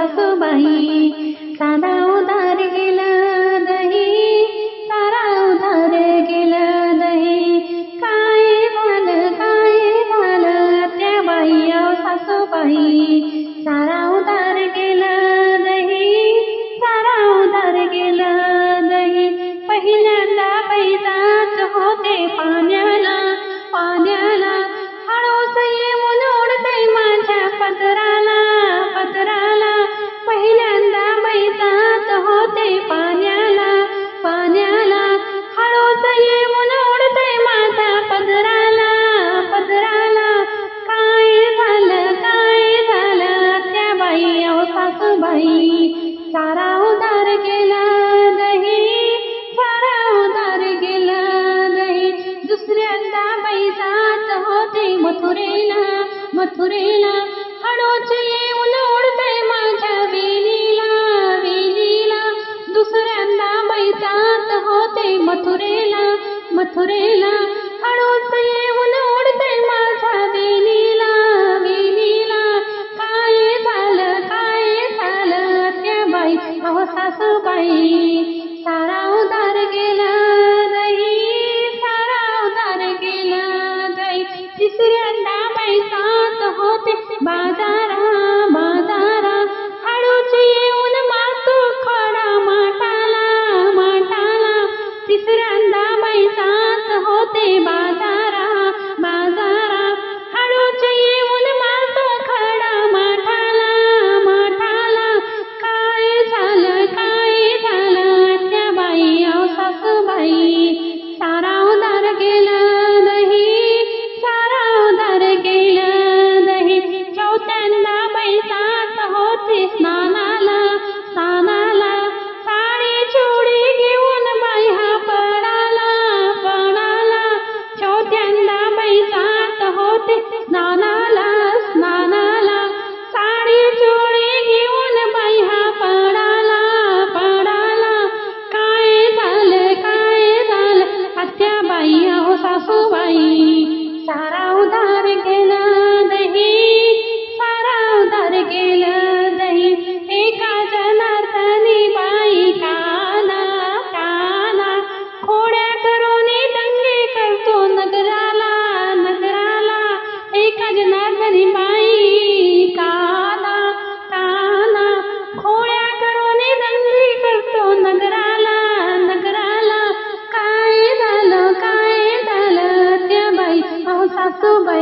सासूबाई साधा उधार गेलं दही सारा उधार गेलं दही. काय झालं काय झालं त्या बाई अव सासूबाई. सारा उधार गेलं दही सारा उधार गेलं दही. पहिल्यांदा पैजात होते पाण्याला पाण्याला हळूस येऊन ओढते माझ्या पदराला बाई सारा उदार गेला दही सारा उदार गेला दही दुसऱ्यांदा बाई जात होते मथुरेला मथुरेला हळूचे येऊन उडते माझ्या वेलीला वेलीला. दुसऱ्यांदा बाई जात होते मथुरेला मथुरेला नाही. सारा उदार गेला नाही. सारा उदार गेला नाही. तिसऱ्यांदा बैसात होते. बाजार सारा उदा